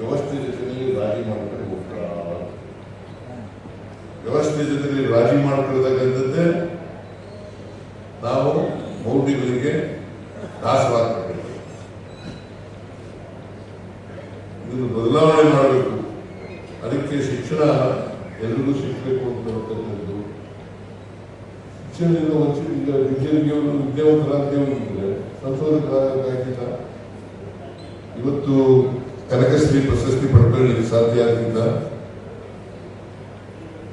ವ್ಯವಸ್ಥೆ ಜೊತೆಯಲ್ಲಿ ರಾಜಿ ಮಾಡ್ಕೊಂಡು ವ್ಯವಸ್ಥೆ ಜೊತೆಯಲ್ಲಿ ರಾಜಿ ಮಾಡ್ಕೊಳ್ತಕ್ಕಂಥದ್ದೇ ನಾವು ಮೌಢ್ಯಗಳಿಗೆ ದಾಸರಾಗ್ತಕ್ಕಂಥದ್ದು ಇದನ್ನು ಬದಲಾವಣೆ ಮಾಡಬೇಕು. ಅದಕ್ಕೆ ಶಿಕ್ಷಣ ಎಲ್ರಿಗೂ ಸಿಗಬೇಕು ಅಂತ ಹೇಳ್ತಕ್ಕಂಥದ್ದು. ಶಿಕ್ಷಣದಿಂದ ವಂಚಿತ ಈಗ ವಿದ್ಯಾರ್ಥಿಗಳು ವಿದ್ಯಾವಂತರಾಗದೇ ಹೋಗಿದ್ರೆ ಸಂಶೋಧಕರಾಗಿಲ್ಲ ಇವತ್ತು ಕನಕಶ್ರೀ ಪ್ರಶಸ್ತಿ ಪಡ್ಕೊಳ್ಳಿಕ್ಕೆ ಸಾಧ್ಯ ಆಗಿದ್ದ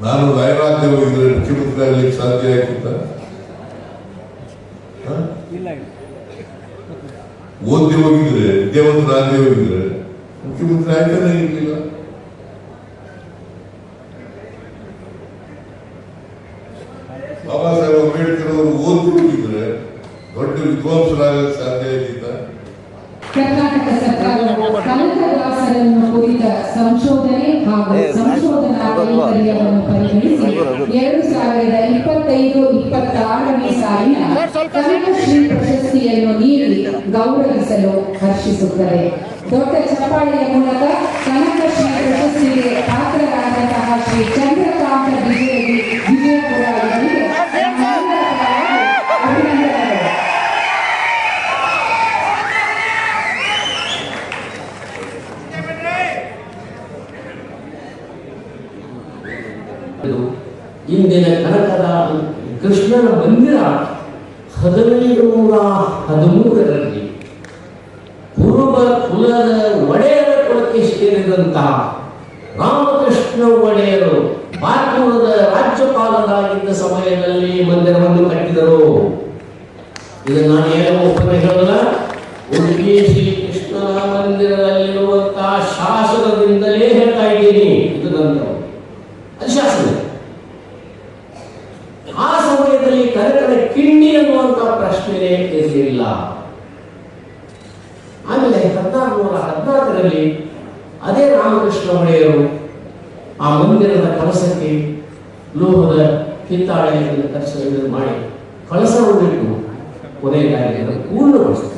ನಾನು ಲಾಯರಾಗದೆ ಹೋಗಿದ್ರೆ ಮುಖ್ಯಮಂತ್ರಿ ಆಗ್ಲಿಕ್ಕೆ ಸಾಧ್ಯ ಆಗಿದ್ದ ಓದಿ ಹೋಗಿದ್ರೆ ವಿದ್ಯಾವಂತರಾಗದೆ ಹೋಗಿದ್ರೆ ಮುಖ್ಯಮಂತ್ರಿ ಆಗ್ತಾನೆ ಇರಲಿಲ್ಲ. ಬಾಬಾ ಸಾಹೇಬ್ ಅಂಬೇಡ್ಕರ್ ಅವರು ಓದಿ ಹೋಗಿದ್ರೆ ದೊಡ್ಡ ವಿದ್ವಾಂಸರಾಗಕ್ಕೆ ಸಾಧ್ಯ ಆಗಿದ್ದ ಕರ್ನಾಟಕ ಕನಕದಾಸರನ್ನು ಕುರಿತ ಸಂಶೋಧನೆ ಹಾಗೂ ಸಂಶೋಧನಾ ವೈಫಲ್ಯವನ್ನು ಪರಿಗಣಿಸಿ ಎರಡು ಸಾವಿರದ ಇಪ್ಪತ್ತೈದು ಇಪ್ಪತ್ತಾರನೇ ಸಾಲಿನ ಶ್ರೀ ಪ್ರಶಸ್ತಿಯನ್ನು ನೀಡಿ ಗೌರವಿಸಲು ಹರ್ಷಿಸುತ್ತದೆ. ದೊಡ್ಡ ಚಪ್ಪಾಳೆಯ ಮೂಲಕ ಕನಕಶ್ರೀ ಪ್ರಶಸ್ತಿಗೆ ಪಾತ್ರರಾದಂತಹ ಶ್ರೀ ಚಂದ್ರಕಾಂತ ವಿಜಯ ವಿಜಯಪುರ ಇವರಿಗೆ ನಮ್ಮೆಲ್ಲರ ಪರವಾಗಿ ಅಭಿನಂದನೆಗಳು ಇದು ಇಂದಿನ ಕನಕದ ಕೃಷ್ಣನ ಮಂದಿರ ಹದಿನೈದು ನೂರ ಹದಿಮೂರರಲ್ಲಿ ಪೂರ್ವ ಕುಲದ ಒಡೆಯರ ಕುಲಕ್ಕೆ ಸೇರಿದಂತಹ ರಾಮಕೃಷ್ಣ ಒಡೆಯರು ಭಾರತದ ರಾಜ್ಯಪಾಲರಾಗಿದ್ದ ಸಮಯದಲ್ಲಿ ಮಂದಿರವನ್ನು ಕಟ್ಟಿದರು. ಇದನ್ನು ನಾನು ಏನೋ ಒಪ್ಪನೆ ಹೇಳಲ್ಲ ಉಡುಪಿ ಶ್ರೀಕೃಷ್ಣನ ಮಂದಿರದಲ್ಲಿರುವಂತಹ ಶಾಸನದಿಂದಲೇ ಹೇಳ್ತಾ ಇದ್ದೀನಿ ಇದು ನಂತರ ಅದು ಶಾಸನ ಆ ಸಮಯದಲ್ಲಿ ಕನಕನ ಕಿಂಡಿ ಅನ್ನುವಂತ ಪ್ರಶ್ನೆನೇ ಇರಲಿಲ್ಲ ಆಮೇಲೆ ಹದಿನಾರು ನೂರ ಹದಿನಾಲ್ಕರಲ್ಲಿ ಅದೇ ರಾಮಕೃಷ್ಣ ಒಡೆಯರು ಆ ಮಂದಿರದ ಕಳಸಕ್ಕೆ ಲೋಹದ ಕಿತ್ತಾಳೆಯನ್ನು ಕಲಸವನ್ನು ಮಾಡಿ ಕಳಸವನ್ನಿಟ್ಟು ಕೊನೆಯದಾಗಿ ಅದನ್ನು ಪೂರ್ಣಗೊಳಿಸ್ತಾರೆ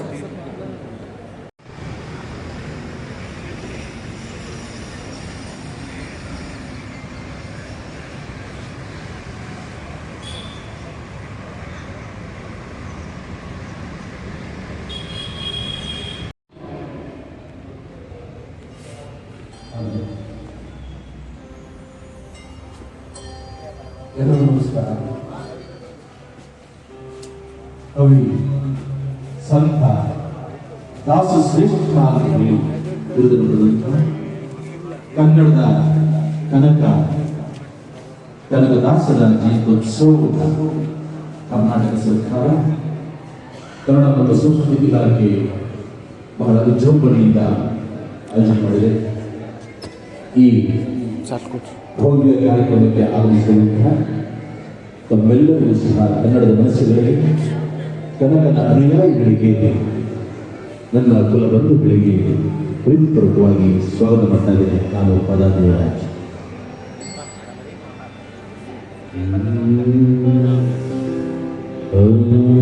ಎಲ್ಲರಿಗೂ ನಮಸ್ಕಾರ. ಕವಿ ಸಂತ ದಾಸು ಶ್ರೇಷ್ಠ ಪಡೆದಂತಹ ಕನ್ನಡದ ಕನಕ ಕನಕದಾಸರ ಜೀವೋತ್ಸವ ಕರ್ನಾಟಕ ಸರ್ಕಾರ, ಕನ್ನಡ ಮತ್ತು ಸಂಸ್ಕೃತಿ ಇಲಾಖೆ ಬಹಳ ವಿಜೃಂಭಣೆಯಿಂದ ಆಯೋಜನೆ ಮಾಡಿದೆ. ಈ ಭವ್ಯ ಕಾರ್ಯಕ್ರಮಕ್ಕೆ ಆಗಮಿಸುವಂತಹ ತಮ್ಮೆಲ್ಲರಿಗೂ ಸಹ ಕನ್ನಡದ ಮನಸ್ಸುಗಳಿಗೆ ಕನ್ನಡದ ಅನುಯಾಯಿಗಳಿಗೆ ನನ್ನ ಕುಲ ಬಂಧುಗಳಿಗೆ ಪ್ರೀತಿಪೂರ್ವಕವಾಗಿ ಸ್ವಾಗತ ಮಾಡ್ತಾ ಇದ್ದೇನೆ ನಾನು ಪದಾಧಿರಾಜ್. ಮಾಡಿಕೊಡ್ತೇನೆ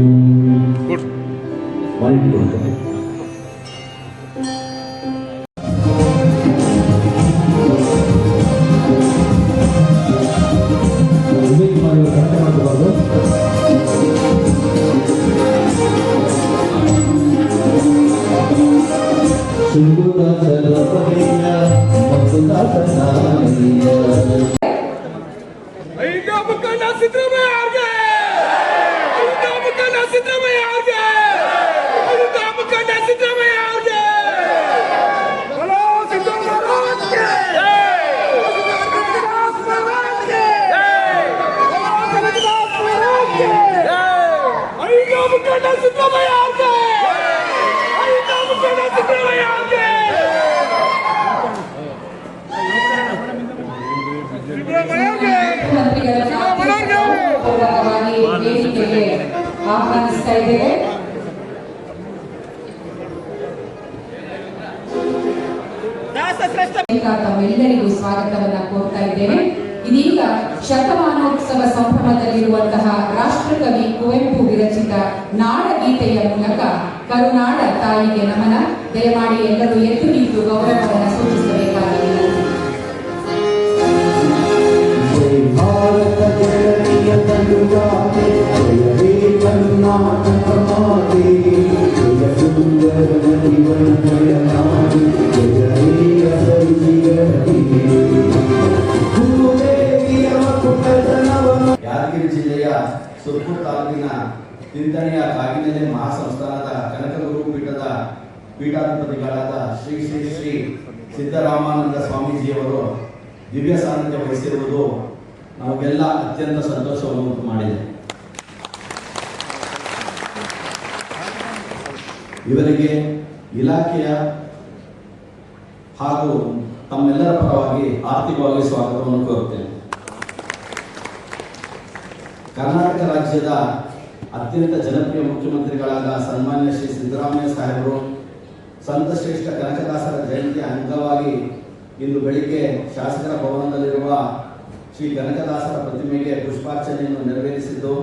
ಎಲ್ಲರಿಗೂ ಸ್ವಾಗತವನ್ನ ಕೋರ್ತಾ ಇದ್ದೇವೆ. ಇದೀಗ ಶತಮಾನೋತ್ಸವ ಸಂಭ್ರಮದಲ್ಲಿರುವಂತಹ ರಾಷ್ಟ್ರಕವಿ ಕುವೆಂಪು ವಿರಚಿತ ನಾಡಗೀತೆಯ ಮೂಲಕ ಕರುನಾಡ ತಾಯಿಗೆ ನಮನ. ದಯಮಾಡಿ ಎಲ್ಲರೂ ಎದ್ದು ನಿಂತು ಗೌರವವನ್ನು ಸೂಚಿಸಬೇಕಾಗಿದೆ. ಯಾದಗಿರಿ ಜಿಲ್ಲೆಯ ಸುರ್ಪುರ್ ತಾಲೂಕಿನ ಚಿಂತನೆಯ ಕಾಗಿನೆಲೆ ಮಹಾಸಂಸ್ಥಾನದ ಕನಕಗುರು ಪೀಠದ ಪೀಠಾಧಿಪತಿಗಳಾದ ಶ್ರೀ ಶ್ರೀ ಶ್ರೀ ಸಿದ್ದರಾಮಾನಂದ ಸ್ವಾಮೀಜಿಯವರು ದಿವ್ಯ ಸಾನ್ನಿಧ್ಯ ವಹಿಸಿರುವುದು ನಮಗೆಲ್ಲ ಅತ್ಯಂತ ಸಂತೋಷವನ್ನುಂಟು ಮಾಡಿದೆ ಇವರಿಗೆ ಇಲಾಖೆಯ ಹಾಗೂ ತಮ್ಮೆಲ್ಲರ ಪರವಾಗಿ ಆರ್ಥಿಕವಾಗಿ ಸ್ವಾಗತವನ್ನು ಕೋರುತ್ತೇನೆ. ಕರ್ನಾಟಕ ರಾಜ್ಯದ ಅತ್ಯಂತ ಜನಪ್ರಿಯ ಮುಖ್ಯಮಂತ್ರಿಗಳಾದ ಸನ್ಮಾನ್ಯ ಶ್ರೀ ಸಿದ್ದರಾಮಯ್ಯ ಸಾಹೇಬರು, ಸಂತ ಶ್ರೇಷ್ಠ ಕನಕದಾಸರ ಜಯಂತಿಯ ಅಂಗವಾಗಿ ಇಂದು ಬೆಳಿಗ್ಗೆ ಶಾಸಕರ ಭವನದಲ್ಲಿರುವ ಶ್ರೀ ಕನಕದಾಸರ ಪ್ರತಿಮೆಗೆ ಪುಷ್ಪಾರ್ಚನೆಯನ್ನು ನೆರವೇರಿಸಿದ್ದು,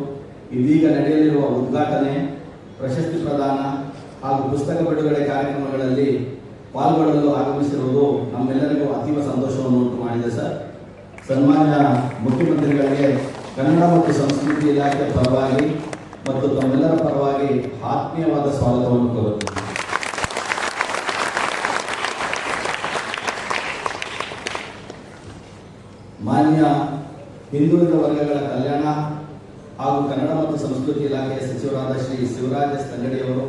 ಇದೀಗ ನಡೆಯಲಿರುವ ಉದ್ಘಾಟನೆ, ಪ್ರಶಸ್ತಿ ಪ್ರದಾನ ಹಾಗೂ ಪುಸ್ತಕ ಬಿಡುಗಡೆ ಕಾರ್ಯಕ್ರಮಗಳಲ್ಲಿ ಪಾಲ್ಗೊಳ್ಳಲು ಆಗಮಿಸಿರುವುದು ನಮ್ಮೆಲ್ಲರಿಗೂ ಅತೀವ ಸಂತೋಷವನ್ನು ಉಂಟು ಮಾಡಿದೆ ಸರ್. ಸನ್ಮಾನ್ಯ ಮುಖ್ಯಮಂತ್ರಿಗಳಿಗೆ ಕನ್ನಡ ಮತ್ತು ಸಂಸ್ಕೃತಿ ಇಲಾಖೆ ಪರವಾಗಿ ಮತ್ತು ತಮ್ಮೆಲ್ಲರ ಪರವಾಗಿ ಆತ್ಮೀಯವಾದ ಸ್ವಾಗತವನ್ನು ಕೋರುತ್ತೇನೆ. ಮಾನ್ಯ ಹಿಂದುಳಿದ ವರ್ಗಗಳ ಕಲ್ಯಾಣ ಹಾಗೂ ಕನ್ನಡ ಮತ್ತು ಸಂಸ್ಕೃತಿ ಇಲಾಖೆಯ ಸಚಿವರಾದ ಶ್ರೀ ಶಿವರಾಜ ತಂಗಡಿಯವರು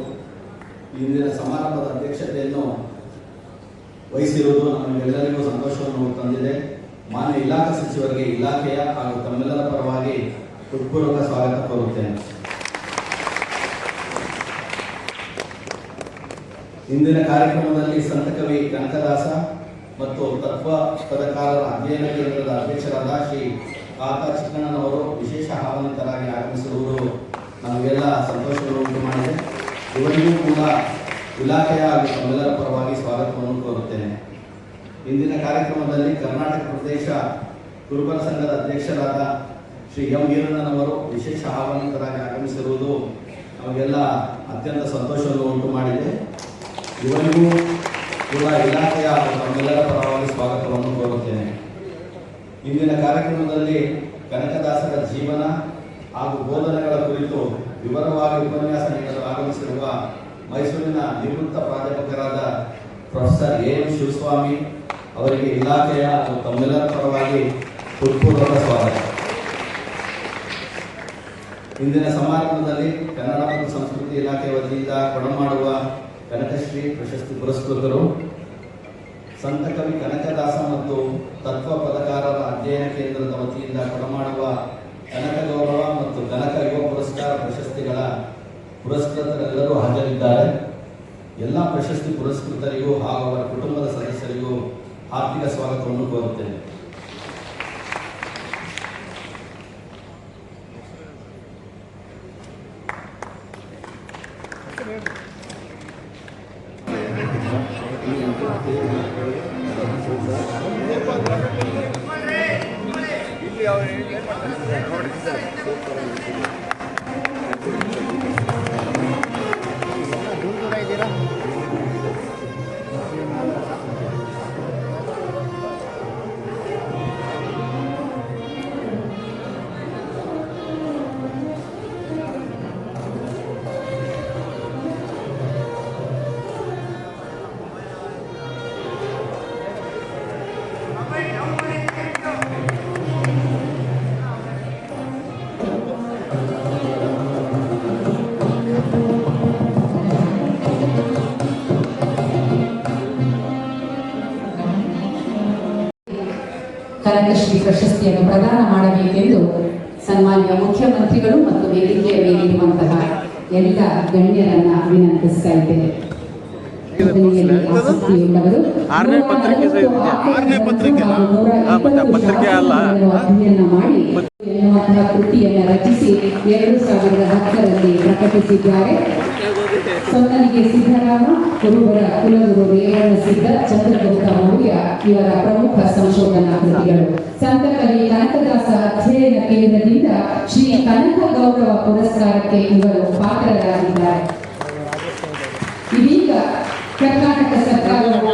ಇಂದಿನ ಸಮಾರಂಭದ ಅಧ್ಯಕ್ಷತೆಯನ್ನು ವಹಿಸಿರುವುದು ನಮಗೆಲ್ಲರಿಗೂ ಸಂತೋಷವನ್ನು ತಂದಿದೆ. ಮಾನ್ಯ ಇಲಾಖಾ ಸಚಿವರಿಗೆ, ಇಲಾಖೆಯ ಹಾಗೂ ತಮ್ಮೆಲ್ಲರ ಪರವಾಗಿ ಹೃತ್ಪೂರ್ವಕ ಸ್ವಾಗತ ಕೋರುತ್ತೇನೆ. ಇಂದಿನ ಕಾರ್ಯಕ್ರಮದಲ್ಲಿ ಸಂತಕವಿ ಕನಕದಾಸ ಮತ್ತು ತತ್ವ ಪದಕಾರರ ಅಧ್ಯಯನ ಕೇಂದ್ರದ ಅಧ್ಯಕ್ಷರಾದ ಶ್ರೀ ಕಾಕಾ ಚಿಕ್ಕಣ್ಣನವರು ವಿಶೇಷ ಆಹ್ವಾನಿತರಾಗಿ ಆಗಮಿಸಿರುವುದು ನಮಗೆಲ್ಲ ಸಂತೋಷವನ್ನು ಉಂಟು ಮಾಡಿದೆ ಇವರಿಗೂ ಕೂಡ ಇಲಾಖೆಯ ತಮ್ಮೆಲ್ಲರ ಪರವಾಗಿ ಸ್ವಾಗತವನ್ನು ಕೋರುತ್ತೇನೆ. ಇಂದಿನ ಕಾರ್ಯಕ್ರಮದಲ್ಲಿ ಕರ್ನಾಟಕ ಪ್ರದೇಶ ಕುರುಬರ ಸಂಘದ ಅಧ್ಯಕ್ಷರಾದ ಶ್ರೀ ಎಂ ವೀರಣ್ಣನವರು ವಿಶೇಷ ಆಹ್ವಾನಿತರಾಗಿ ಆಗಮಿಸಿರುವುದು ನಮಗೆಲ್ಲ ಅತ್ಯಂತ ಸಂತೋಷವನ್ನು ಉಂಟು ಮಾಡಿದೆ ಇವರಿಗೂ ಕೂಡ ಇಲಾಖೆಯ ಹಾಗೂ ತಮ್ಮೆಲ್ಲರ ಪರವಾಗಿ ಸ್ವಾಗತವನ್ನು ಕೋರುತ್ತೇನೆ. ಇಂದಿನ ಕಾರ್ಯಕ್ರಮದಲ್ಲಿ ಕನಕದಾಸರ ಜೀವನ ಹಾಗೂ ಬೋಧನೆಗಳ ಕುರಿತು ವಿವರವಾಗಿ ಉಪನ್ಯಾಸ ನೀಡಲು ಆಗಮಿಸಿರುವ ಮೈಸೂರಿನ ನಿವೃತ್ತ ಪ್ರಾಧ್ಯಾಪಕರಾದ ಪ್ರೊಫೆಸರ್ ಎ ಎಂ ಶಿವಸ್ವಾಮಿ ಅವರಿಗೆ ಇಲಾಖೆಯ ತಮ್ಮೆಲ್ಲರ ಪರವಾಗಿ ಹೃತ್ಪೂರ್ವಕ ಸ್ವಾಗತ. ಇಂದಿನ ಸಮಾರಂಭದಲ್ಲಿ ಕನ್ನಡ ಮತ್ತು ಸಂಸ್ಕೃತಿ ಇಲಾಖೆ ವತಿಯಿಂದ ಕೊಡಮಾಡುವ ಕನಕಶ್ರೀ ಪ್ರಶಸ್ತಿ ಪುರಸ್ಕೃತರು, ಸಂತ ಕವಿ ಕನಕದಾಸ ಮತ್ತು ತತ್ವ ಪದಕಾರರ ಅಧ್ಯಯನ ಕೇಂದ್ರದ ವತಿಯಿಂದ ಕೊಡಮಾಡುವ ಕನಕ ಗೌರವ ಮತ್ತು ಕನಕ ಯುವ ಪುರಸ್ಕಾರ ಪ್ರಶಸ್ತಿಗಳ ಪುರಸ್ಕೃತರೆಲ್ಲರೂ ಹಾಜರಿದ್ದಾರೆ. ಎಲ್ಲ ಪ್ರಶಸ್ತಿ ಪುರಸ್ಕೃತರಿಗೂ ಹಾಗೂ ಅವರ ಕುಟುಂಬದ ಸದಸ್ಯರಿಗೂ ಆರ್ಥಿಕ ಸ್ವಾಗತವನ್ನು ಕೋರುತ್ತೇನೆ. ಪ್ರಶಸ್ತಿಯನ್ನು ಪ್ರದಾನ ಮಾಡಬೇಕೆಂದು ಸನ್ಮಾನ್ಯ ಮುಖ್ಯಮಂತ್ರಿಗಳು ಮತ್ತು ವೇದಿಕೆಯ ಮೇಲಿರುವಂತಹ ಎಲ್ಲ ಗಣ್ಯರನ್ನ ವಿನಂತಿಸ್ತಾ ಇದ್ದೇನೆ. ಕೃತಿಯನ್ನು ರಚಿಸಿ ಎರಡು ಸಾವಿರದ ಹತ್ತರಲ್ಲಿ ಪ್ರಕಟಿಸಿದ್ದಾರೆ. ಸೊನ್ನಲಿಗೆ ಸಿದ್ದರಾಮ ಕುರುಬರ ಕುಲಗುರು ರೇವಣ ಸಿದ್ಧ ಚಂದ್ರಗುಪ್ತ ಮೌರ್ಯ ಇವರ ಪ್ರಮುಖ ಸಂಶೋಧನಾ ಕೃತಿಗಳು. ಸಂತ ಕವಿ ಕನಕದಾಸ ಅಧ್ಯಯನ ಕೇಂದ್ರದಿಂದ ಶ್ರೀ ಕನಕ ಗೌರವ ಪುರಸ್ಕಾರಕ್ಕೆ ಇವರು ಪಾತ್ರರಾಗಿದ್ದಾರೆ. ಇದೀಗ ಕರ್ನಾಟಕ ಸರ್ಕಾರವು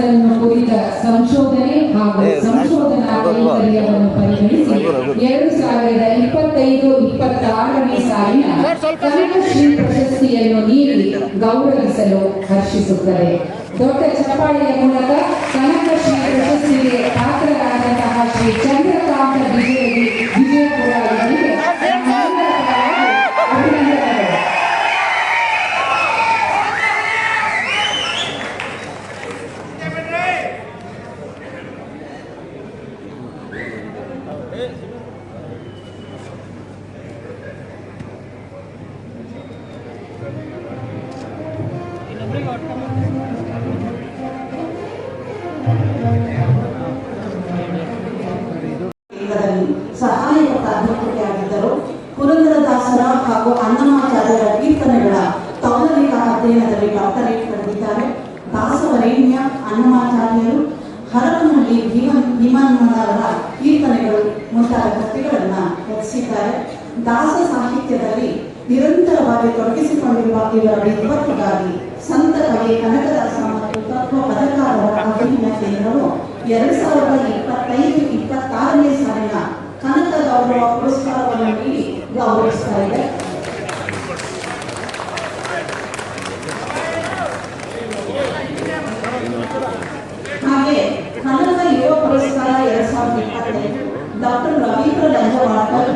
ಕನಕದಾಸರನ್ನು ಕುರಿತ ಸಂಶೋಧನೆ ಹಾಗೂ ಸಂಶೋಧನಾ ಕೈಂಕರ್ಯವನ್ನು ಪರಿಗಣಿಸಿ ಎರಡು ಸಾವಿರದ ಇಪ್ಪತ್ತೈದು ಇಪ್ಪತ್ತಾರನೇ ಸಾಲಿನ ಕನಕಶ್ರೀ ಪ್ರಶಸ್ತಿಯನ್ನು ನೀಡಿ ಗೌರವಿಸಲು ಹರ್ಷಿಸುತ್ತದೆ. ದೊಡ್ಡ ಚಪ್ಪಾಳೆಯ ಮೂಲಕ ಕನಕಶ್ರೀ ಪ್ರಶಸ್ತಿಗೆ ಶ್ರೀ ವಿಜಯ ಅಧ್ಯಯನ ಎರಡ್ ಸಾವಿರದ ಇಪ್ಪತ್ತೈದು, ಇಪ್ಪತ್ತಾರನೇ ಸಾಲಿನ ಕನಕ ಗೌರವ ಪುರಸ್ಕಾರವನ್ನು ನೀಡಿ ಗೌರವಿಸ್ತಾ ಇದೆ. ಹಾಗೆ ಕನಕ ಯುವ ಪುರಸ್ಕಾರ ಎರಡ್ ಸಾವಿರದ ಇಪ್ಪತ್ತೈದು, ಡಾಕ್ಟರ್ ರವೀಂದ್ರ ನಂಜವಾಡ್ಕರ್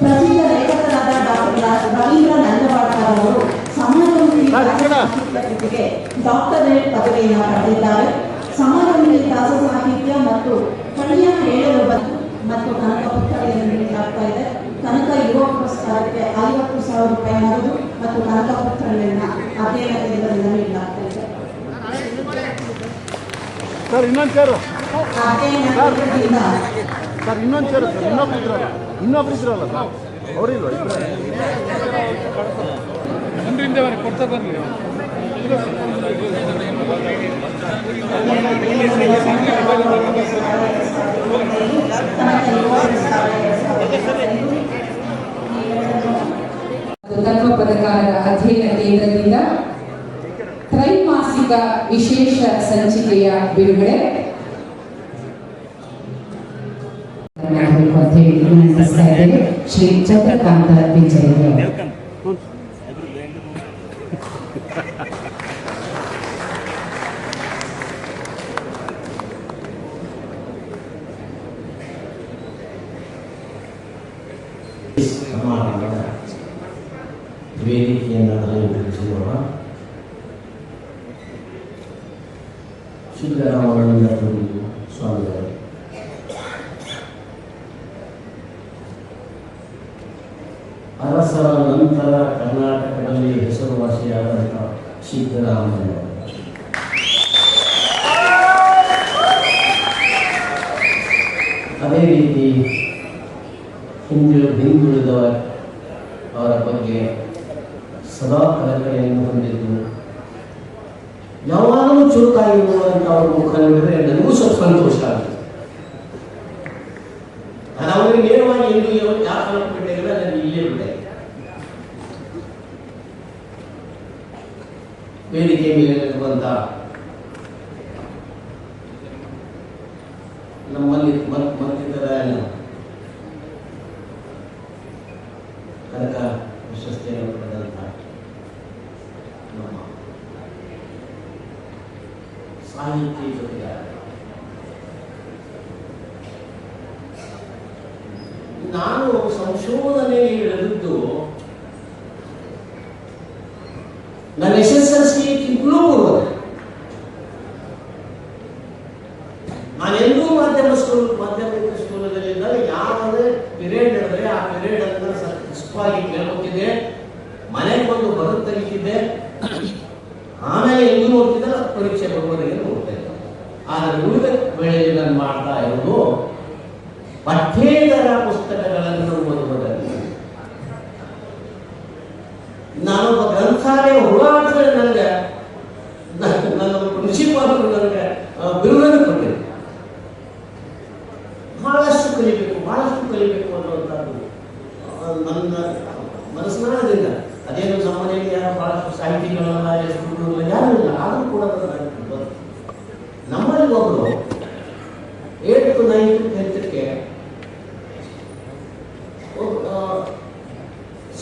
ಪ್ರಸಿದ್ಧ ಲೇಖಕರಾದ ಡಾಕ್ಟರ್ ರವೀಂದ್ರ ನಂಜವಾಡ್ಕರ್ ಅವರು ಸಮಾಜ ಡಾಕ್ಟರೇಟ್ ಪದವಿಯನ್ನು ಪಡೆದಿದ್ದಾರೆ. ಸಮಾಜಮುಖಿ ದಾಸ ಸಾಹಿತ್ಯ ಮತ್ತು ಕಣಿಯ ಹೇಳಲು ಬಂದು ಮತ್ತು ಕನಕ ಪುಸ್ತಕಗಳನ್ನು ನೀಡಲಾಗ್ತಾ ಇದೆ. ಕನಕ ಯುವ ಪುರಸ್ಕಾರಕ್ಕೆ ಐವತ್ತು ಸಾವಿರ ರೂಪಾಯಿ ನಗದು ಮತ್ತು ಕನಕ ಪುಸ್ತಕಗಳನ್ನ ಅಧ್ಯಯನ ಕೇಂದ್ರದಿಂದ ನೀಡಲಾಗ್ತಾ ಇದೆ. ಸರ್ ಇನ್ನೊಂದು ಚೇರು ಅಧ್ಯಯನ ಸರ್ ಇನ್ನೊಂದು ಚೇರು ಸರ್. ಇನ್ನೊಬ್ರು ಇದ್ರಲ್ಲ. ಇನ್ನೊಬ್ರು ಇದ್ರಲ್ಲ ಸರ್. ಅವರಿಲ್ವ? ಕೊಡ್ತಾ ಬನ್ನಿ. ತತ್ವ ಪದಕಾರರ ಅಧ್ಯಯನ ಕೇಂದ್ರದಿಂದ ತ್ರೈಮಾಸಿಕ ವಿಶೇಷ ಸಂಚಿಕೆಯ ಬಿಡುಗಡೆ. ಮಾಡಬೇಕು ಅಂತ ಹೇಳಿ ವಿನಂತಿಸ್ತಾ ಇದ್ದೇವೆ ಶ್ರೀ ಚಂದ್ರಕಾಂತ ವಿಜಯ್ ಅರಸರ ನಂತರ ಕರ್ನಾಟಕದಲ್ಲಿ ಹೆಸರುವಾಸಿಯಾದಂಥ ಸಿದ್ದರಾಮಯ್ಯ ಅದೇ ರೀತಿ ಹಿಂದು ಹಿಂದುಳಿದ ಅವರ ಬಗ್ಗೆ ಸದಾ ಕಳಕಳಿಯನ್ನು ಹೊಂದಿದ್ದು ಯಾವಾಗಲೂ ಚುರುಕಾಗಿರುವಂಥ ಅವ್ರ ಮುಖ ನೋಡಿದ್ರೆ ನನಗೂ ಸ್ವಲ್ಪ ಸಂತೋಷ ಆಗುತ್ತೆ ಇರುವಂಥ ನಮ್ಮಲ್ಲಿ ಮತ್ ಮತ್ತಿತರ ಕನಕ ಪ್ರಶಸ್ತಿಯನ್ನು ಪಡೆದಂಥ ನಮ್ಮ ಸಾಹಿತ್ಯ ನಾನು ಸಂಶೋಧನೆ ಇಳಿದಿದ್ದು ನನ್ನ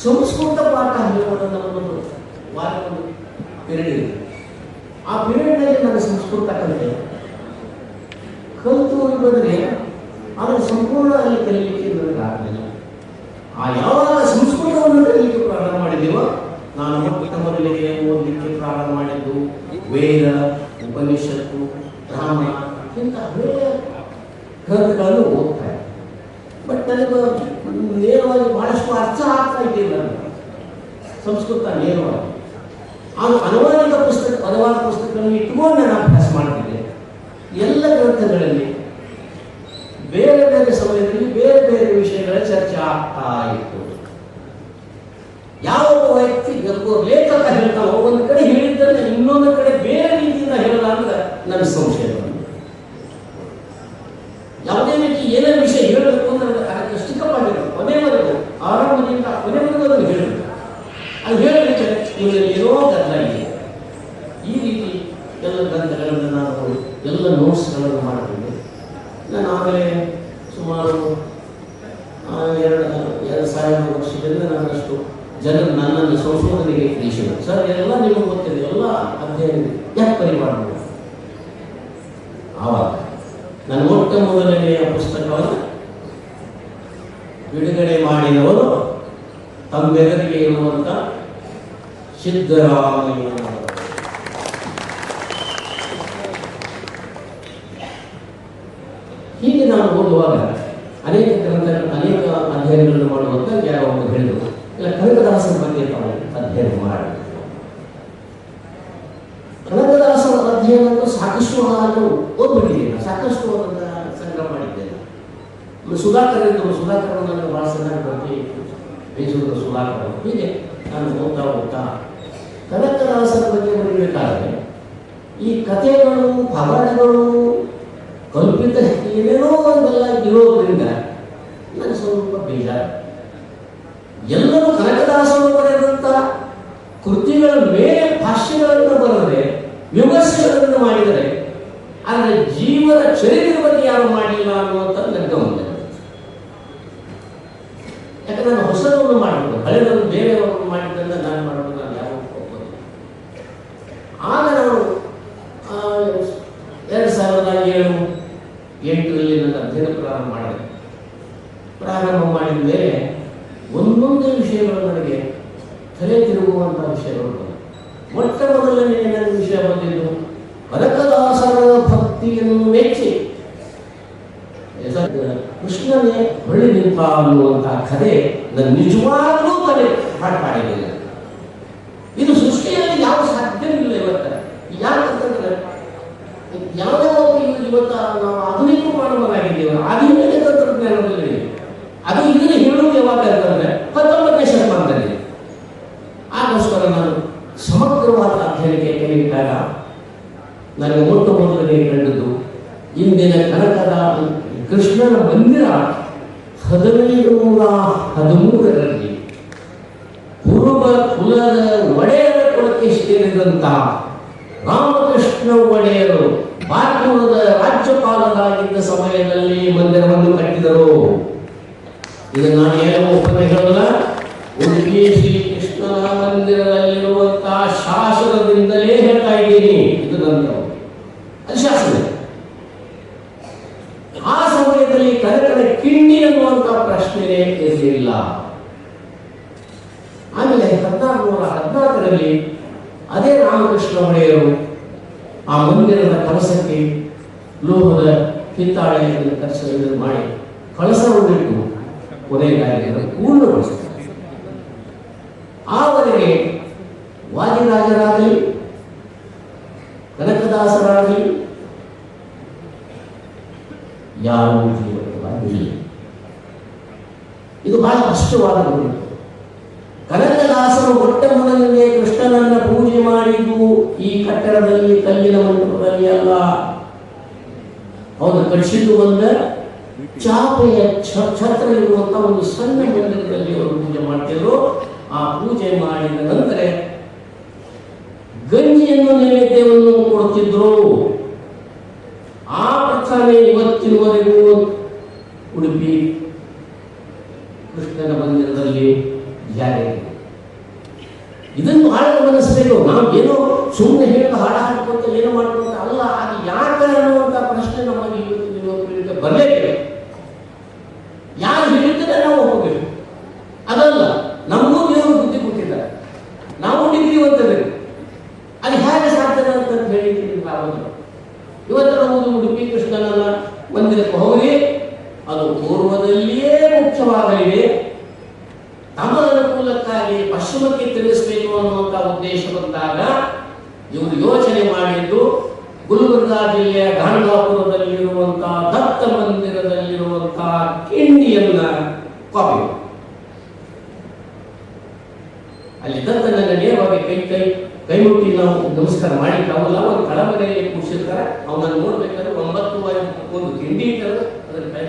ಸಂಸ್ಕೃತ ಪಾಠ ಹೇಳಿಕೊಳ್ಳುವಂಥ ಒಂದು ವಾರ ಒಂದು ಪಿರಿಯಡ್ ಇದೆ ಆ ಪಿರಿಯಡ್ನಲ್ಲಿ ನಾನು ಸಂಸ್ಕೃತ ಕಲಿತು. ವ್ಯಕ್ತಿ ಎಲ್ಗೋ ಲೇಖಕ ಹೇಳ್ತಾನೆ ಒಂದು ಕಡೆ ಹೇಳಿದ್ದನ್ನು ಇನ್ನೊಂದು ಕಡೆ ಬೇರೆ ರೀತಿಯಿಂದ ಹೇಳಲಾಗ ನನ್ನ ಸಂಶಯ. ಅಧ್ಯಯನಗಳನ್ನು ಮಾಡುವಂತ ಯಾರೋ ಒಂದು ಹೇಳಿದರು. ಇಲ್ಲ, ಕನಕದಾಸನ ಬಗ್ಗೆ ಅಧ್ಯಯನ ಮಾಡಿ ಕನಕದಾಸರ ಅಧ್ಯಯನವನ್ನು ಸಾಕಷ್ಟು ನಾನು ಓದ್ಬಿಟ್ಟಿದ್ದೇನೆ ಸಾಕಷ್ಟು ಸಂಗ್ರಹ ಮಾಡಿದ್ದೇನೆ. ಸುಧಾಕರ್ ಎಂದು ಸುಧಾಕರ್ ನನಗೆ ಬಹಳ ಚೆನ್ನಾಗಿ ಬರ್ತಿ. ಮೈಸೂರಿನ ಸುಧಾಕರ್ ಹೀಗೆ ನಾನು ಓದ್ತಾ ಓದ್ತಾ ಕನಕದಾಸರ ಬಗ್ಗೆ ಬರೀಬೇಕಾದ್ರೆ, ಈ ಕಥೆಗಳು ಪವಾಡಗಳು ಕಲ್ಪಿತ ಏನೇನೋ ಒಂದೆಲ್ಲ ಇರೋದ್ರಿಂದ ಬೇಜಾರು ಎಲ್ಲರೂ ಕನಕದಾಸರು ಬರೆದಂತ ಕೃತಿಗಳ ಮೇಲೆ ಭಾಷ್ಯಗಳನ್ನು ಬರೆದರೆ, ವಿಮರ್ಶೆಗಳನ್ನು ಮಾಡಿದರೆ, ಆದರೆ ಜೀವನ ಚರಿತ್ರೆ ಬಗ್ಗೆ ಯಾರು ಮಾಡಿಲ್ಲ ಅನ್ನುವಂಥ ನನ್ನ ಗಮನ ಯಾಕಂದ್ರೆ ನಾನು ಹೊಸದನ್ನು ಮಾಡಬಹುದು ಹಳೆದನ್ನು ಬೇರೆಯವರನ್ನು ಮಾಡಿದ್ದರಿಂದ ನಾನು ಮಾಡೋದು ನಾನು ಯಾರು ಒಪ್ಪೋದಿಲ್ಲ ಆಗ ನಾನು ಆ, ಎರಡು ಸಾವಿರದ ಏಳು ಎಂಟರಲ್ಲಿ ನನ್ನ ಅಧ್ಯಯನ ಪ್ರಾರಂಭ ಮಾಡಿದೆ ಪ್ರಾರಂಭ ಮಾಡಿದ ಮೇಲೆ ಒಂದೊಂದು ವಿಷಯಗಳು ನನಗೆ ತಲೆ ತಿರುಗುವಂಥ ವಿಷಯಗಳು. ಮೊಟ್ಟ ಮೊದಲನೇ ನನ್ನ ವಿಷಯ ಬಂದಿದ್ದು ಕನಕದಾಸರ ಭಕ್ತಿಯನ್ನು ಮೆಚ್ಚಿ ಕೃಷ್ಣನೇ ಹೊಳ್ಳಿ ನಿಂತ ಅನ್ನುವಂತಹ ಕಥೆ ನನ್ನ ನಿಜವಾಗ್ಲೂ ತಲೆ ಹಾಡು ಮಾಡಿದ್ದೇನೆ ಇದು ಸೃಷ್ಟಿಯಲ್ಲಿ ಯಾವ ಸಾಧ್ಯವಿಲ್ಲ ಇವತ್ತ ಯಾಕಂತಂದ್ರೆ ಯಾವುದೇ ಒಬ್ಬ ಇವ- ಇವತ್ತ ನಾವು ಆಧುನಿಕ ಮಾನವರಾಗಿದ್ದೇವೆ ಆಧುನಿಕ ತಂತ್ರಜ್ಞಾನದಲ್ಲಿ ಅದು ಇದನ್ನು ಯಾವಾಗ ಅಂತಂದ್ರೆ ಹತ್ತೊಂಬತ್ತನೇ ಶತಮಾನದಲ್ಲಿ ಆಗೋಸ್ಕರ ನಾನು ಸಮಗ್ರವಾದ ಅಧ್ಯಯನಕ್ಕೆ ಕೈಯಿಟ್ಟಾಗ ನನಗೆ ಮೊಟ್ಟ ಮೊದಲನೇ ಕಂಡದ್ದು, ಇಂದಿನ ಕನಕದ ಕೃಷ್ಣನ ಮಂದಿರ ಹದಿನೈದು ನೂರ ಹದಿಮೂರರಲ್ಲಿ ಕುರುಬ ಕುಲದ ಒಡೆಯರ ಕುಲಕ್ಕೆ ಸೇರಿದಂತಹ ರಾಮಕೃಷ್ಣ ಒಡೆಯರು ಭಾರತದ ರಾಜ್ಯಪಾಲರಾಗಿದ್ದ ಸಮಯದಲ್ಲಿ ಮಂದಿರವನ್ನು ಕಟ್ಟಿದರು. ಇದು ನಾನು ಏನೋ ಒಪ್ಪಂದ ಹೇಳಲ್ಲ ಉಡುಪಿ ಶ್ರೀ ಕೃಷ್ಣನ ಮಂದಿರದಲ್ಲಿರುವಂತಹ ಶಾಸನದಿಂದಲೇ ಹೇಳ್ತಾ ಇದ್ದೀನಿ. ಇದು ನನ್ನ ಅದು ಶಾಸನ. ಆ ಸಮಯದಲ್ಲಿ ಕನಕನ ಕಿಂಡಿ ಅನ್ನುವಂತಹ ಪ್ರಶ್ನೆನೇ ಇರಲಿಲ್ಲ ಆಮೇಲೆ ಹದಿನಾರು ನೂರ ಹದಿನಾಲ್ಕರಲ್ಲಿ ಅದೇ ರಾಮಕೃಷ್ಣ ಒಡೆಯರು ಆ ಮಂದಿರದ ಕಲಸಕ್ಕೆ ಲೋಹದ ಕಿತ್ತಾಳೆಯನ್ನು ಕಲಸ ಇದು ಮಾಡಿ ಕಳಸವನ್ನಿಟ್ಟು ಕೊನೆಗಾಗಿ ಅದನ್ನು ಪೂರ್ಣಗೊಳಿಸ್ತಾರೆ ಆವರೆಗೆ ವಾದಿರಾಜರಾಗಲಿ, ಕನಕದಾಸರಾಗಲಿ, ಯಾರೂ ಜೀವನವಾಗಿಲ್ಲ ಇದು ಬಹಳ ಕಷ್ಟವಾದ ಗುರಿ. ಕನಕದಾಸರು ಮೊಟ್ಟ ಮೊದಲನೇ ಕೃಷ್ಣನನ್ನ ಪೂಜೆ ಮಾಡಿದ್ದು ಈ ಕಟ್ಟಡದಲ್ಲಿ ಕಲ್ಲಿನ ಮಂಟಪದಲ್ಲಿ ಅಲ್ಲ. ಅವನು ಕಳಿಸಿದ್ದು ಒಂದ ಚಾಪೆಯ ಛತ್ರ ಇರುವಂತ ಒಂದು ಸಣ್ಣ ಮಂದಿರದಲ್ಲಿ ಅವರು ಪೂಜೆ ಮಾಡ್ತಿದ್ರು. ಆ ಪೂಜೆ ಮಾಡಿದ ನಂತರ ಗಂಜಿಯನ್ನು ನೈವೇದ್ಯವನ್ನು ಕೊಡ್ತಿದ್ರು ಆ ಪ್ರಚಾರ ಇವತ್ತಿನವರೆಗೂ ಉಡುಪಿ ಕೃಷ್ಣನ ಮಂದಿರದಲ್ಲಿ ಯಾರೇ ಇದನ್ನು ಹಾಳ ಗಮನಿಸಬೇಕು ನಾವು ಏನೋ ಸುಮ್ಮನೆ ಹೇಳಿ ಹಾಡ ಹಾಡ್ಕೊಂತ ಏನೋ ಮಾಡ್ಕೊಂತ ಅಲ್ಲ ಅದು ಯಾಕೆ ಅನ್ನುವಂಥ ಪ್ರಶ್ನೆ ನಮಗೆ ಇವತ್ತಿನ ಯುವ ಪೀಳಿಗೆ ಬರಲೇಬೇಕು ಯಾರು ಹೇಳಿದ್ರೆ ನಾವು ಒಪ್ಪಬೇಕು ಅದಲ್ಲ ನಮಗೂ ದೇವರು ಬುದ್ಧಿ ಕೊಟ್ಟಿದ್ದಾರೆ ನಾವು ಡಿಗ್ರಿ ಓದ್ತೇವೆ ಅದು ಹೇಗೆ ಸಾಧ್ಯ ಅಂತ ಹೇಳಿ ನಿಮ್ಗೆ ಆಗೋದಿಲ್ಲ ಇವತ್ತು ನಾವು ಉಡುಪಿ ಕೃಷ್ಣನ ಮಂದಿರಕ್ಕೆ ಹೋಗಿ ಅದು ಪೂರ್ವದಲ್ಲಿಯೇ ಮುಖ್ಯವಾಗಲಿವೆ. ತಮ್ಮ ಅನುಕೂಲಕ್ಕಾಗಿ ಪಶ್ಚಿಮಕ್ಕೆ ತಿಳಿಸಬೇಕು ಅನ್ನುವಂತ ಉದ್ದೇಶ ಬಂದಾಗ ಇವರು ಯೋಚನೆ ಮಾಡಿದ್ದು ಗುಲ್ಬರ್ಗಾ ಜಿಲ್ಲೆಯ ಗಾಂಧಾಪುರದಲ್ಲಿರುವಂತಹ ದತ್ತ ಮಂದಿರದಲ್ಲಿರುವಂತಹ ಕಿಂಡಿಯನ್ನ ಕಾಪಿ. ಅಲ್ಲಿ ದತ್ತನನ್ನ ನೇರವಾಗಿ ಕೈ ಕೈ ಕೈ ಮುಟ್ಟಿ ನಾವು ನಮಸ್ಕಾರ ಮಾಡಿ ಅವಲ್ಲ ಒಂದು ಕಳಮನೆಯಲ್ಲಿ ಕೂರಿಸಿರ್ತಾರೆ. ಅವನನ್ನು ನೋಡ್ಬೇಕಾದ್ರೆ ಒಂಬತ್ತು ಒಂದು ಕಿಂಡಿ ಇಟ್ಟರೆ ಅದರ ಕೈ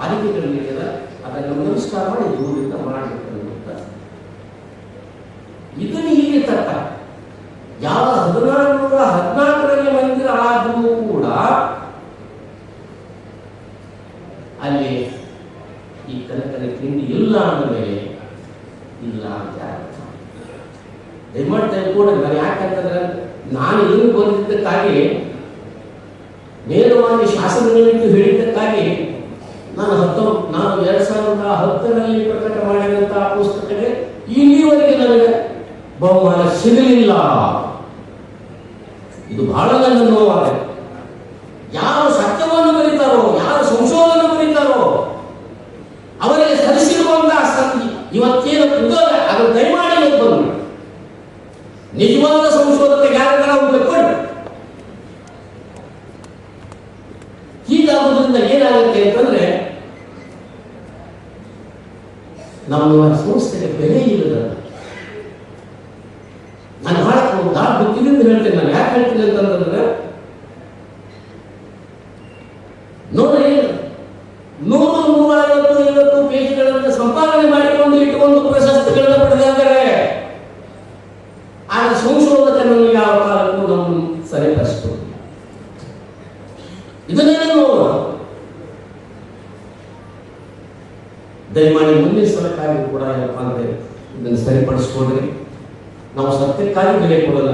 ಆಲಿಕೆಗಳಿಗೆಲ್ಲ ಅದನ್ನು ನಮಸ್ಕಾರ ಮಾಡಿ ದೂರದಿಂದ ಮಾಡಬೇಕನ್ನುವಂತ ಇದನ್ನು ಹೀಗೆ ತರ್ಕ. ಯಾವ ಹದಿನಾರು ನೂರ ಹದಿನಾಲ್ಕರಲ್ಲಿ ಮಂದಿರ ಆದರೂ ಕೂಡ ಅಲ್ಲಿ ಈ ಕನಕನ ತಿಂಡಿ ಇಲ್ಲ ಅಂದ ಮೇಲೆ ಇಲ್ಲ ಅಂತ ಅರ್ಥ ದಯಮಾಡಿ ತೆಗೆದುಕೊಂಡು ನಾನು ಯಾಕಂತಂದ್ರೆ ನಾನು ಏನು ಬಂದಿದ್ದಕ್ಕಾಗಿ ನೇರವಾಗಿ ಶಾಸನ ಹೇಳಿದ್ದಕ್ಕಾಗಿ ನಾನು ಹತ್ತೊ, ನಾನು ಎರಡ್ ಸಾವಿರದ ಹತ್ತರಲ್ಲಿ ಪ್ರಕಟ ಮಾಡಿದಂತಹ ಪುಸ್ತಕಕ್ಕೆ ಇಲ್ಲಿವರೆಗೆ ನನಗೆ ಬಹುಮಾನ ಸಿಗಲಿಲ್ಲ. ಇದು ಬಹಳ ನನ್ನ ನೋವಾಗಿದೆ ಯಾರು ಸತ್ಯವನ್ನು ಬರೀತಾರೋ, ಯಾರು ಸಂಶೋಧನೆ ಬರೀತಾರೋ, ಅವರಿಗೆ ಸರಿಸಿರುವಂತಹ ಸಂಧಿ ಇವತ್ತೇನು ಉದ್ಯೋಗ ಅದು ದಯಮಾಡಿ ಬಂದು ನಿಜವಾದ ಸಂಶೋಧನೆ ಯಾರಿಗಾರ ಒಬ್ಬ ಕೊಡಿ. ಹೀಗಾಗುವುದರಿಂದ ಏನಾಗುತ್ತೆ ಅಂತಂದ್ರೆ ನಮ್ಮ ಸಂಸ್ಥೆಗೆ ಬೆಲೆ ಇಲ್ಲದ ನಾನು ಬಹಳ ಬಹಳ ಅಂತ ಹೇಳ್ತೇನೆ. ನಾನು ಯಾಕೆ ಹೇಳ್ತೀನಿ ಅಂತಂದ್ರೆ, ನೋಡಿ, ನೂರು ನೂರ ಐವತ್ತು ಸಂಪಾದನೆ ಮಾಡಿಕೊಂಡು ಇಟ್ಟುಕೊಂಡು ಪ್ರಶಸ್ತಿಗಳನ್ನು ಪಡೆದಿದ್ದಾರೆ ಆದರೆ ಸಂಶೋಧಕರನ್ನು ಯಾವ ಕಾಲಕ್ಕೂ ನಮ್ಮ ಸರಿಪಡಿಸ್ಬೋದು ಇದನ್ನೇ ದಯಮಾಡಿ ಮುಂದಿನ ಸಲಕ್ಕಾಗಿ ಕೂಡ ಏನಪ್ಪ ಅಂದ್ರೆ ಇದನ್ನು ಸರಿಪಡಿಸ್ಕೊಂಡ್ರೆ. ನಾವು ಸತ್ಯಕ್ಕಾಗಿ ಬೆಲೆ ಕೊಡಲ್ಲ.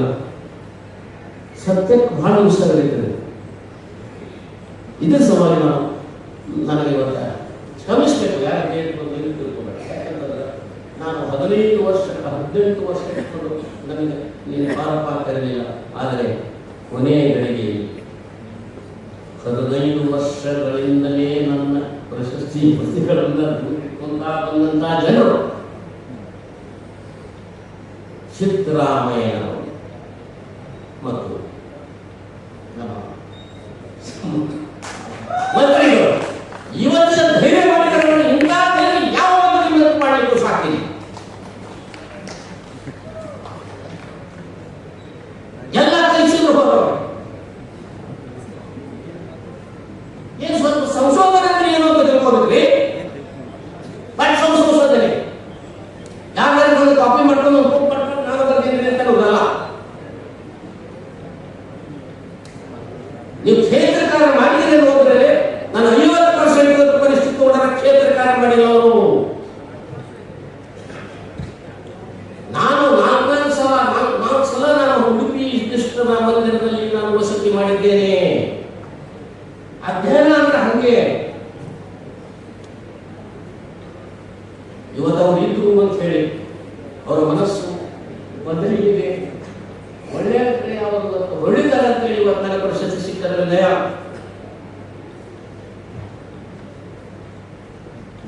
ಸತ್ಯಕ್ಕೆ ಬಹಳ ಉತ್ಸಾಹಗಳಿರ್ತದೆ. ಇದ್ರ ಸವಾಲು ನಾವು ನನಗೆ ಇವತ್ತ ಶ್ರಮಿಸಬೇಕು ಯಾರು ನಾನು ಹದಿನೈದು ವರ್ಷ, ಹದಿನೆಂಟು ವರ್ಷ ಇಟ್ಕೊಂಡು ನನಗೆ ನೀನು ಪಾರಪ್ಪ ಕರೀಲಿಲ್ಲ ಆದರೆ ಕೊನೆಯ ಗಳಿಗೆ ಹದಿನೈದು ವರ್ಷಗಳಿಂದಲೇ ನನ್ನ ಪ್ರಶಸ್ತಿ ಪ್ರತಿಗಳನ್ನು बंदता बंदता जनो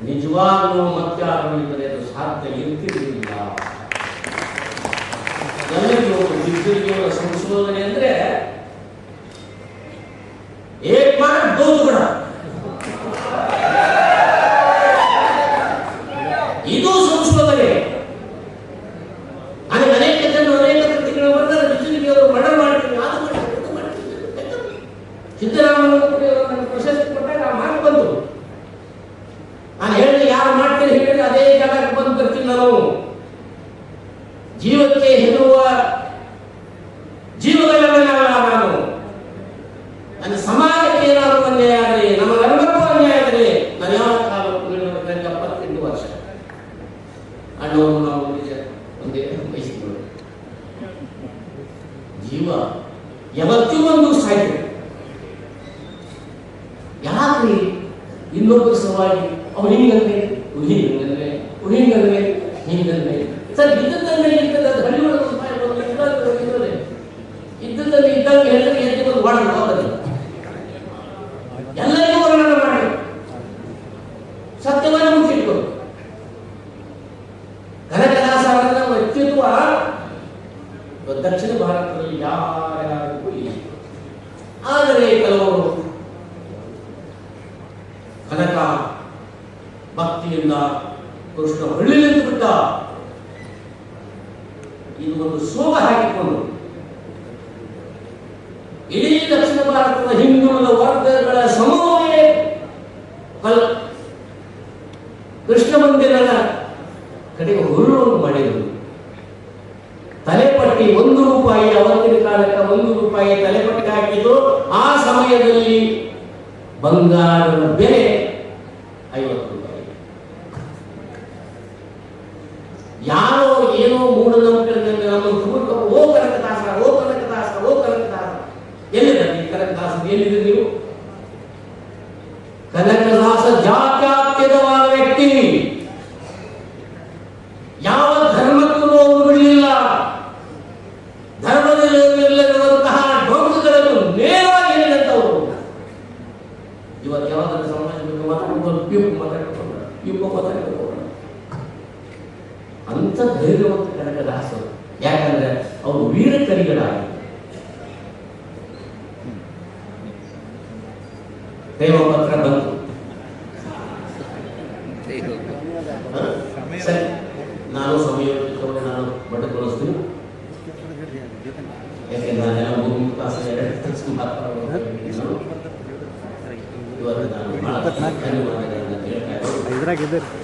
ನಿಜವಾಗ್ಲೂ ಮತ್ತೆ ಇದ್ದರೆ ಅದು ಸಾಧ್ಯ ಇರ್ತಿರ್ಲಿಲ್ಲ. ಎಲ್ಲರಿಗೂ ಸಂಶೋಧನೆ ಅಂದ್ರೆ ಏಕ್ ಮಾಡ ದೋದು ಕೂಡ ಇದು ಸಂಶೋಧನೆ ನನಗೆ ಅನೇಕ ಜನರು ಅನೇಕ ಕೃತಿಗಳು ಬರ್ತಾರೆ ಬಿಸಿಲಿಗೆ ಅವರು ಮಡ ಮಾಡ್ತೀನಿ ಅದು ಮಾಡ್ತೀನಿ ಇದು ಮಾಡ್ತೀನಿ ಸಿದ್ದರಾಮಯ್ಯ ನನಗೆ ಪ್ರಶಸ್ತಿ ಕೊಟ್ಟಾಗ ಆ ಮಾತು ಬಂತು ನಾನು ಹೇಳಿದೆ ಯಾರು ಮಾಡ್ತೀನಿ ಹೇಳಿದ್ರೆ ಅದೇ ಜಾಗಕ್ಕೆ ಬಂದು ಬರ್ತೀನಿ ನಾನು ಜೀವಕ್ಕೆ ಹೆದರುವ ಜೀವಗಳನ್ನೆಲ್ಲ ನಾನು ನನ್ನ ಸಮಾಜಕ್ಕೆ ಏನಾದರೂ ಅನ್ಯಾಯ ಆದರೆ ನಮ್ಮ ಧರ್ಮಕ್ಕೂ ಅನ್ಯಾಯ ಆದರೆ ನಾನು ಯಾವ ಕಾಲಕ್ಕೂ ನನಗೆ ಎಪ್ಪತ್ತೆಂಟು ವರ್ಷ ಅಣ್ಣವರು ನಾವು ನಿಜ ಒಂದೇ ವಯಸ್ಸಿನವರು ಜೀವ ಯಾವತ್ತೂ ಒಂದು ಸಾಯ್ತು ಯಾಕ್ರಿ ಇನ್ನೊಬ್ಬರ ಸಲುವಾಗಿ ಅವನು ಹಿಂಗಂದ್ರೆ ಇವ್ರು ಹಿಂಗಂದ್ರೆ ಹಿಂಗಲ್ವೇ ಸರ್ ಹಿಂಗಂದ್ರೆ ಮೇಲೆ ಇರ್ತದೆ ಅದು ಹಳ್ಳಿ ಒಳಗೆ ಒಂದು ಬಾಯಿ ಒಂದು ಇದ್ದಂಗೆ ಇರ್ತದೆ. ಇದ್ದದ್ದಲ್ಲಿ ಇದ್ದಂಗೆ ಹೇಳಿದ್ರೆ ಎದ್ದು ಬಂದು ಮಾಡಿ ಹೋಗೋದು ಎಲ್ಲರಿಗೂ ವರ್ಣನೆ ಮಾಡಿ ಸತ್ಯವನ್ನು ಮುಚ್ಚಿಟ್ಕೊಂಡು ಕನಕದಾಸರ ವ್ಯಕ್ತಿತ್ವ ದಕ್ಷಿಣ ಭಾರತದಲ್ಲಿ ಯಾರ್ಯಾರಿಗೂ ಇಲ್ಲ ಆದರೆ ಕೆಲವರು ಕನಕ ಭಕ್ತಿಯಿಂದ ಕೃಷ್ಣ ಹೊಳ್ಳಿಲಿಂದ ಬಿಟ್ಟ ಇದು ಒಂದು ಸೋಗ ಹಾಕಿಕೊಂಡು ಇಡೀ ದಕ್ಷಿಣ ಭಾರತದ ಹಿಂದುಳಿದ ವರ್ಗಗಳ ಸಮೂಹವೇ ಕಲ್ ಕೃಷ್ಣ ಮಂದಿರದ ಕಡೆಗೆ ಹುರುಳನ್ನು ಮಾಡಿದರು ತಲೆಪಟ್ಟಿ ಒಂದು ರೂಪಾಯಿ ಅವತ್ತಿನ ಕಾಲಕ್ಕೆ ಒಂದು ರೂಪಾಯಿ ತಲೆಪಟ್ಟು ಹಾಕಿದ್ದು ಆ ಸಮಯದಲ್ಲಿ ಬಂಗಾರದ ಬೆಲೆ ನಾನು ಸಮಯ ಇಟ್ಟುಕೊಂಡು ನಾನು ಬಟ್ಟೆ ತೋರಿಸ್ತೀನಿ ಯಾಕೆಂದ್ರೆ ನಾನೆಲ್ಲ ಮೂರು ತಾಸು ಎರಡು ತಾಸು ಮಾತಾಡೋದು ನಾನು ಭಾಳ ಧನ್ಯವಾದಗಳನ್ನು ಕೇಳ್ತಾ ಇದ್ದೀನಿ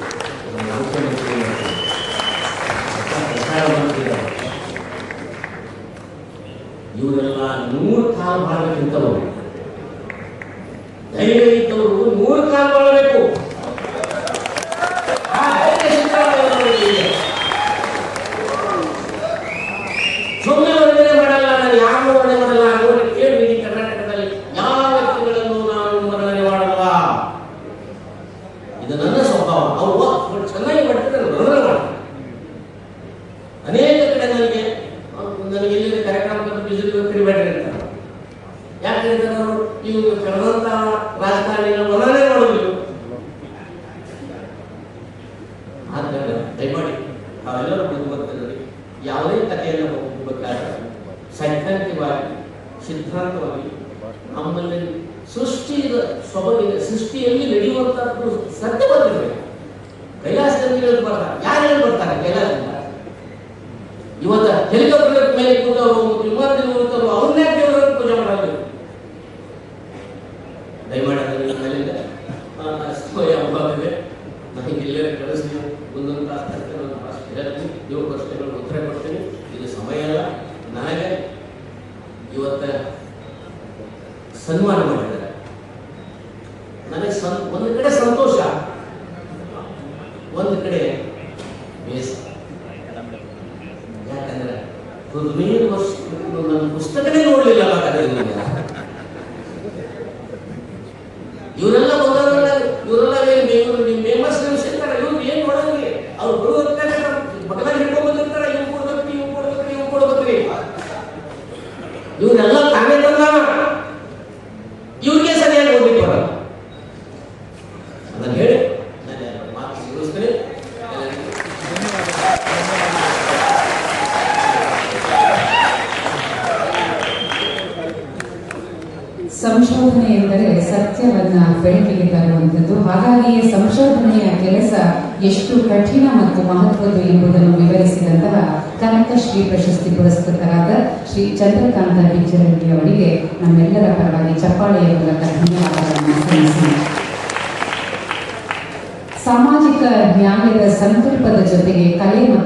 You will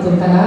horizontal